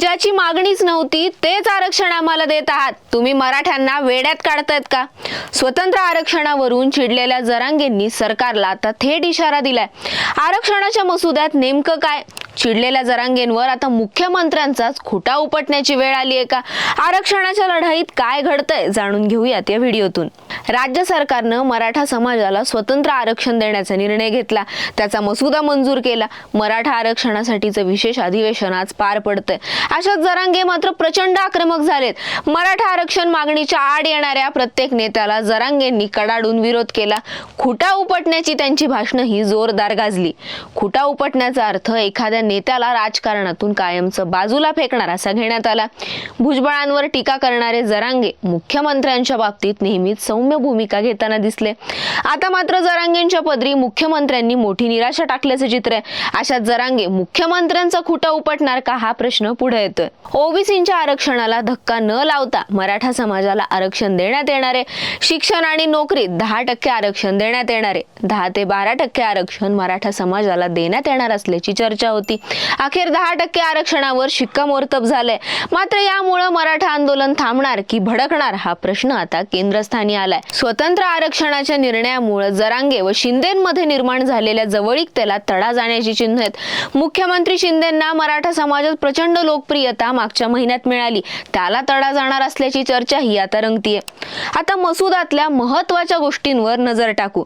ज्याची मागणीच नव्हती तेच आरक्षण आम्हाला देत आहात. तुम्ही मराठ्यांना वेड्यात काढतायत का? स्वतंत्र आरक्षणावरून चिडलेल्या जरांगेंनी सरकारला आता थेट इशारा दिलाय. आरक्षणाच्या मसुद्यात नेमकं काय? चिडलेल्या जरांगेंवर आता मुख्यमंत्र्यांचाच खुटा उपटण्याची वेळ आली आहे का? आरक्षणाच्या लढाईत काय घडतंय जाणून घेऊयात या व्हिडिओतून. राज्य सरकारनं मराठा समाजाला स्वतंत्र आरक्षण देण्याचा निर्णय घेतला. त्याचा मसुदा मंजूर केला. मराठा आरक्षणासाठीचं विशेष अधिवेशन आज पार पडतंय. अशात जरांगे मात्र प्रचंड आक्रमक झालेत. मराठा आरक्षण मागणीच्या आड येणाऱ्या प्रत्येक नेत्याला जरांगेंनी कडाडून विरोध केला. खुटा उपटण्याची त्यांची भाषणं ही जोरदार गाजली. खुटा उपटण्याचा अर्थ एखाद्या नेत्याला राजकारणातून कायमचं बाजूला फेकणार असा घेण्यात आला. भुजबळांवर टीका करणारे जरांगे मुख्यमंत्र्यांच्या बाबतीत नेहमीच सौम्य भूमिका घेताना दिसले. आता मात्र जरांगेंच्या पदरी मुख्यमंत्र्यांनी मोठी निराशा टाकल्याचं चित्र आहे. अशा जरांगे मुख्यमंत्र्यांचा खुटा उपटणार का हा प्रश्न पुढे येतोय. ओबीसींच्या आरक्षणाला धक्का न लावता मराठा समाजाला आरक्षण देण्यात येणार आहे. शिक्षण आणि नोकरीत दहा टक्के आरक्षण देण्यात येणार आहे. दहा ते बारा टक्के आरक्षण मराठा समाजाला देण्यात येणार असल्याची चर्चा होती. अखेर दहा टक्के आरक्षणावर शिक्कामोर्तब झालंय. मात्र यामुळं मराठा आंदोलन थांबणार की भडकणार हा प्रश्न आता केंद्रस्थानी आला आलाय स्वतंत्र आरक्षणाच्या निर्णयामुळे जरांगे व शिंदेमध्ये निर्माण झालेल्या जवळीकतेला तडा जाण्याची चिन्ह आहेत. मुख्यमंत्री शिंदेंना मराठा समाजात प्रचंड लोकप्रियता मागच्या महिन्यात मिळाली. त्याला तडा जाणार असल्याची चर्चा ही आता रंगतीये. आता मसुदातल्या महत्त्वाच्या गोष्टींवर नजर टाकू.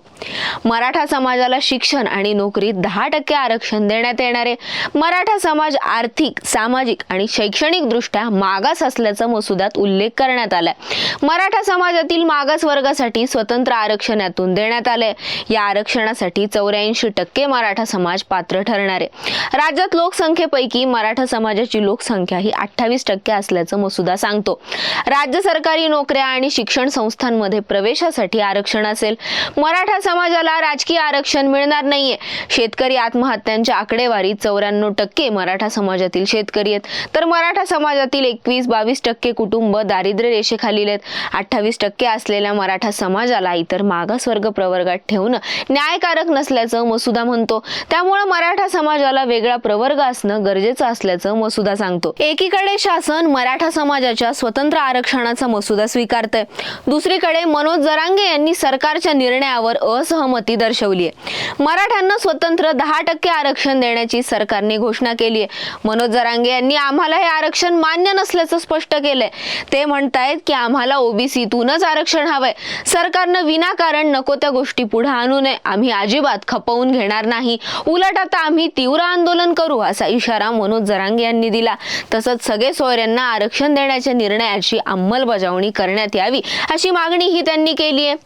मराठा समाजाला शिक्षण आणि नोकरीत दहा टक्के आरक्षण देण्यात येणारे मराठा समाज आर्थिक सामाजिक आणि शैक्षणिक दृष्ट्या मागास असल्याचा मसुदात उल्लेख करण्यात आलाय. मराठा समाजातील मागास वर्गासाठी स्वतंत्र आरक्षणातून देण्यात आलंय. या आरक्षणासाठी चौऱ्याऐंशी टक्के मराठा समाज पात्र ठरणार आहे. राज्यात लोकसंख्येपैकी मराठा समाजाची लोकसंख्या ही अठ्ठावीस टक्के असल्याचं मसुदा सांगतो. राज्य सरकारी नोकऱ्या आणि शिक्षण संस्थांमध्ये प्रवेशासाठी आरक्षण असेल. मराठा समाजाला राजकीय आरक्षण मिळणार नाहीये. शेतकरी आत्महत्यांच्या आकडेवारी चौऱ्याण्णव टक्के मराठा समाजातील शेतकरी आहेत. तर मराठा समाजातील एकवीस बावीस टक्के कुटुंब दारिद्र्य रेषेखालील आहेत. अठ्ठावीस टक्के असलेल्या मराठा समाजाला इतर मागासवर्ग प्रवर्गात ठेवणं न्यायकारक नसल्याचं मसुदा म्हणतो. त्यामुळे मराठा समाजाला वेगळा प्रवर्ग असणं गरजेचं असल्याचं मसुदा सांगतो. एकीकडे शासन मराठा समाजाच्या स्वतंत्र आरक्षणाचा मसुदा स्वीकारतंय. दुसरीकडे मनोज जरांगे यांनी सरकारच्या निर्णयावर असहमती दर्शवली आहे मराठ्यांना स्वतंत्र दहा टक्के आरक्षण देण्याची सरकारने घोषणा केली आहे मनोज जरांगे यांनी आम्हाला हे आरक्षण मान्य नसल्याचं स्पष्ट केलंय. ते म्हणतायत की आम्हाला ओबीसीतूनच आरक्षण हवंय सरकारनं विनाकारण नको त्या गोष्टी पुढे आणू नये. आम्ही अजिबात खपवून घेणार नाही. उलट आता आम्ही तीव्र आंदोलन करू असा इशारा मनोज जरांगे यांनी दिला. तसंच सगळे सोयऱ्यांना आरक्षण देण्याच्या निर्णयाची अंमलबजावणी करण्यात यावी अशी मागणीही त्यांनी केली आहे.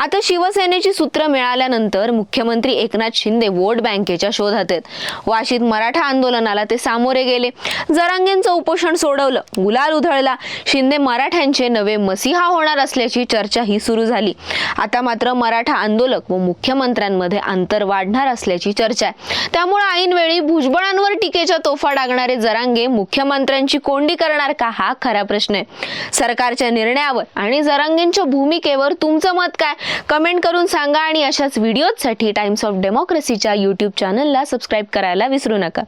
आता शिवसेनेची सूत्र मिळाल्यानंतर मुख्यमंत्री एकनाथ शिंदे वोट बँकेच्या शोधात आहेत. वाशीत मराठा आंदोलनाला ते सामोरे गेले. जरांगेंचं उपोषण सोडवलं गुलाल उधळला. शिंदे मराठ्यांचे नवे मसिहा होणार असल्याची चर्चा ही सुरू झाली. आता मात्र मराठा आंदोलक व मुख्यमंत्र्यांमध्ये अंतर वाढणार असल्याची चर्चा आहे. त्यामुळे ऐनवेळी भुजबळांवर टीकेच्या तोफा डागणारे जरांगे मुख्यमंत्र्यांची कोंडी करणार का? हा खरा प्रश्न आहे. सरकारच्या निर्णयावर आणि जरांगेंच्या भूमिकेवर तुमचं मत काय? कमेंट करून सांगा आणि अशाच व्हिडिओसाठी टाइम्स ऑफ डेमोक्रेसीच्या यूट्यूब चॅनलला सबस्क्राईब करायला विसरू नका.